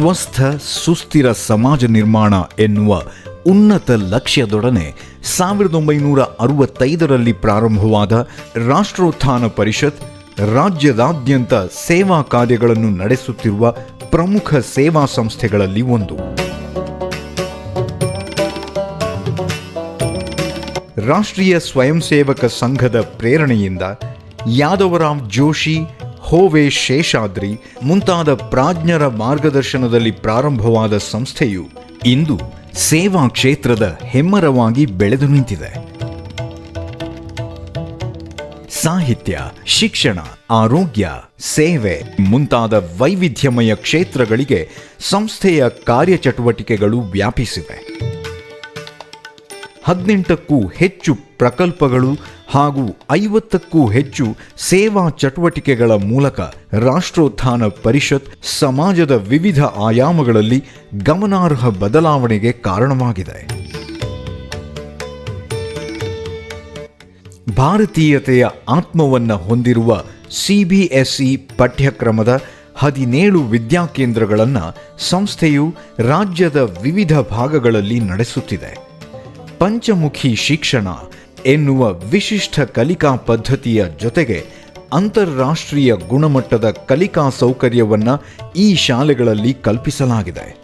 ಸ್ವಸ್ಥ ಸುಸ್ಥಿರ ಸಮಾಜ ನಿರ್ಮಾಣ ಎನ್ನುವ ಉನ್ನತ ಲಕ್ಷ್ಯದೊಡನೆ ಸಾವಿರದ ಒಂಬೈನೂರ ಅರವತ್ತೈದರಲ್ಲಿ ಪ್ರಾರಂಭವಾದ ರಾಷ್ಟ್ರೋತ್ಥಾನ ಪರಿಷತ್ ರಾಜ್ಯದಾದ್ಯಂತ ಸೇವಾ ಕಾರ್ಯಗಳನ್ನು ನಡೆಸುತ್ತಿರುವ ಪ್ರಮುಖ ಸೇವಾ ಸಂಸ್ಥೆಗಳಲ್ಲಿ ಒಂದು. ರಾಷ್ಟ್ರೀಯ ಸ್ವಯಂ ಸೇವಕ ಸಂಘದ ಪ್ರೇರಣೆಯಿಂದ ಯಾದವರಾವ್ ಜೋಶಿ ಹೋವೆ ಶೇಷಾದ್ರಿ ಮುಂತಾದ ಪ್ರಾಜ್ಞರ ಮಾರ್ಗದರ್ಶನದಲ್ಲಿ ಪ್ರಾರಂಭವಾದ ಸಂಸ್ಥೆಯು ಇಂದು ಸೇವಾ ಕ್ಷೇತ್ರದ ಹೆಮ್ಮರವಾಗಿ ಬೆಳೆದು ನಿಂತಿದೆ. ಸಾಹಿತ್ಯ, ಶಿಕ್ಷಣ, ಆರೋಗ್ಯ, ಸೇವೆ ಮುಂತಾದ ವೈವಿಧ್ಯಮಯ ಕ್ಷೇತ್ರಗಳಿಗೆ ಸಂಸ್ಥೆಯ ಕಾರ್ಯಚಟುವಟಿಕೆಗಳು ವ್ಯಾಪಿಸಿವೆ. ಹದಿನೆಂಟಕ್ಕೂ ಹೆಚ್ಚು ಪ್ರಕಲ್ಪಗಳು ಹಾಗೂ ಐವತ್ತಕ್ಕೂ ಹೆಚ್ಚು ಸೇವಾ ಚಟುವಟಿಕೆಗಳ ಮೂಲಕ ರಾಷ್ಟ್ರೋತ್ಥಾನ ಪರಿಷತ್ ಸಮಾಜದ ವಿವಿಧ ಆಯಾಮಗಳಲ್ಲಿ ಗಮನಾರ್ಹ ಬದಲಾವಣೆಗೆ ಕಾರಣವಾಗಿದೆ. ಭಾರತೀಯತೆಯ ಆತ್ಮವನ್ನು ಹೊಂದಿರುವ ಸಿಬಿಎಸ್ಇ ಪಠ್ಯಕ್ರಮದ ಹದಿನೇಳು ವಿದ್ಯಾಕೇಂದ್ರಗಳನ್ನು ಸಂಸ್ಥೆಯು ರಾಜ್ಯದ ವಿವಿಧ ಭಾಗಗಳಲ್ಲಿ ನಡೆಸುತ್ತಿದೆ. ಪಂಚಮುಖಿ ಶಿಕ್ಷಣ ಎನ್ನುವ ವಿಶಿಷ್ಟ ಕಲಿಕಾ ಪದ್ಧತಿಯ ಜೊತೆಗೆ ಅಂತಾರಾಷ್ಟ್ರೀಯ ಗುಣಮಟ್ಟದ ಕಲಿಕಾ ಸೌಕರ್ಯವನ್ನು ಈ ಶಾಲೆಗಳಲ್ಲಿ ಕಲ್ಪಿಸಲಾಗಿದೆ.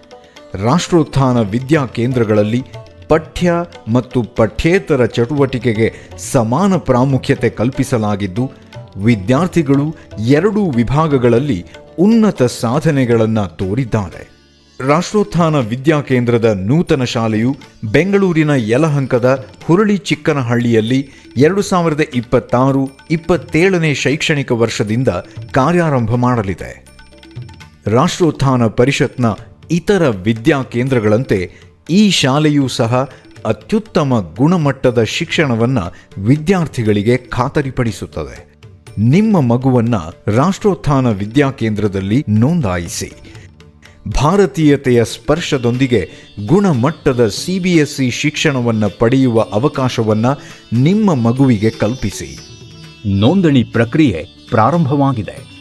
ರಾಷ್ಟ್ರೋತ್ಥಾನ ವಿದ್ಯಾಕೇಂದ್ರಗಳಲ್ಲಿ ಪಠ್ಯ ಮತ್ತು ಪಠ್ಯೇತರ ಚಟುವಟಿಕೆಗೆ ಸಮಾನ ಪ್ರಾಮುಖ್ಯತೆ ಕಲ್ಪಿಸಲಾಗಿದ್ದು, ವಿದ್ಯಾರ್ಥಿಗಳು ಎರಡೂ ವಿಭಾಗಗಳಲ್ಲಿ ಉನ್ನತ ಸಾಧನೆಗಳನ್ನು ತೋರಿದ್ದಾರೆ. ರಾಷ್ಟ್ರೋತ್ಥಾನ ವಿದ್ಯಾಕೇಂದ್ರದ ನೂತನ ಶಾಲೆಯು ಬೆಂಗಳೂರಿನ ಯಲಹಂಕದ ಹುರುಳಿ ಚಿಕ್ಕನಹಳ್ಳಿಯಲ್ಲಿ ಎರಡು ಸಾವಿರದ ಇಪ್ಪತ್ತಾರು, ಇಪ್ಪತ್ತೇಳನೇ ಶೈಕ್ಷಣಿಕ ವರ್ಷದಿಂದ ಕಾರ್ಯಾರಂಭ ಮಾಡಲಿದೆ. ರಾಷ್ಟ್ರೋತ್ಥಾನ ಪರಿಷತ್ನ ಇತರ ವಿದ್ಯಾಕೇಂದ್ರಗಳಂತೆ ಈ ಶಾಲೆಯೂ ಸಹ ಅತ್ಯುತ್ತಮ ಗುಣಮಟ್ಟದ ಶಿಕ್ಷಣವನ್ನು ವಿದ್ಯಾರ್ಥಿಗಳಿಗೆ ಖಾತರಿಪಡಿಸುತ್ತದೆ. ನಿಮ್ಮ ಮಗುವನ್ನು ರಾಷ್ಟ್ರೋತ್ಥಾನ ವಿದ್ಯಾಕೇಂದ್ರದಲ್ಲಿ ನೋಂದಾಯಿಸಿ. ಭಾರತೀಯತೆಯ ಸ್ಪರ್ಶದೊಂದಿಗೆ ಗುಣಮಟ್ಟದ ಸಿ ಬಿ ಎಸ್ಇ ಶಿಕ್ಷಣವನ್ನು ಪಡೆಯುವ ಅವಕಾಶವನ್ನು ನಿಮ್ಮ ಮಗುವಿಗೆ ಕಲ್ಪಿಸಿ. ನೋಂದಣಿ ಪ್ರಕ್ರಿಯೆ ಪ್ರಾರಂಭವಾಗಿದೆ.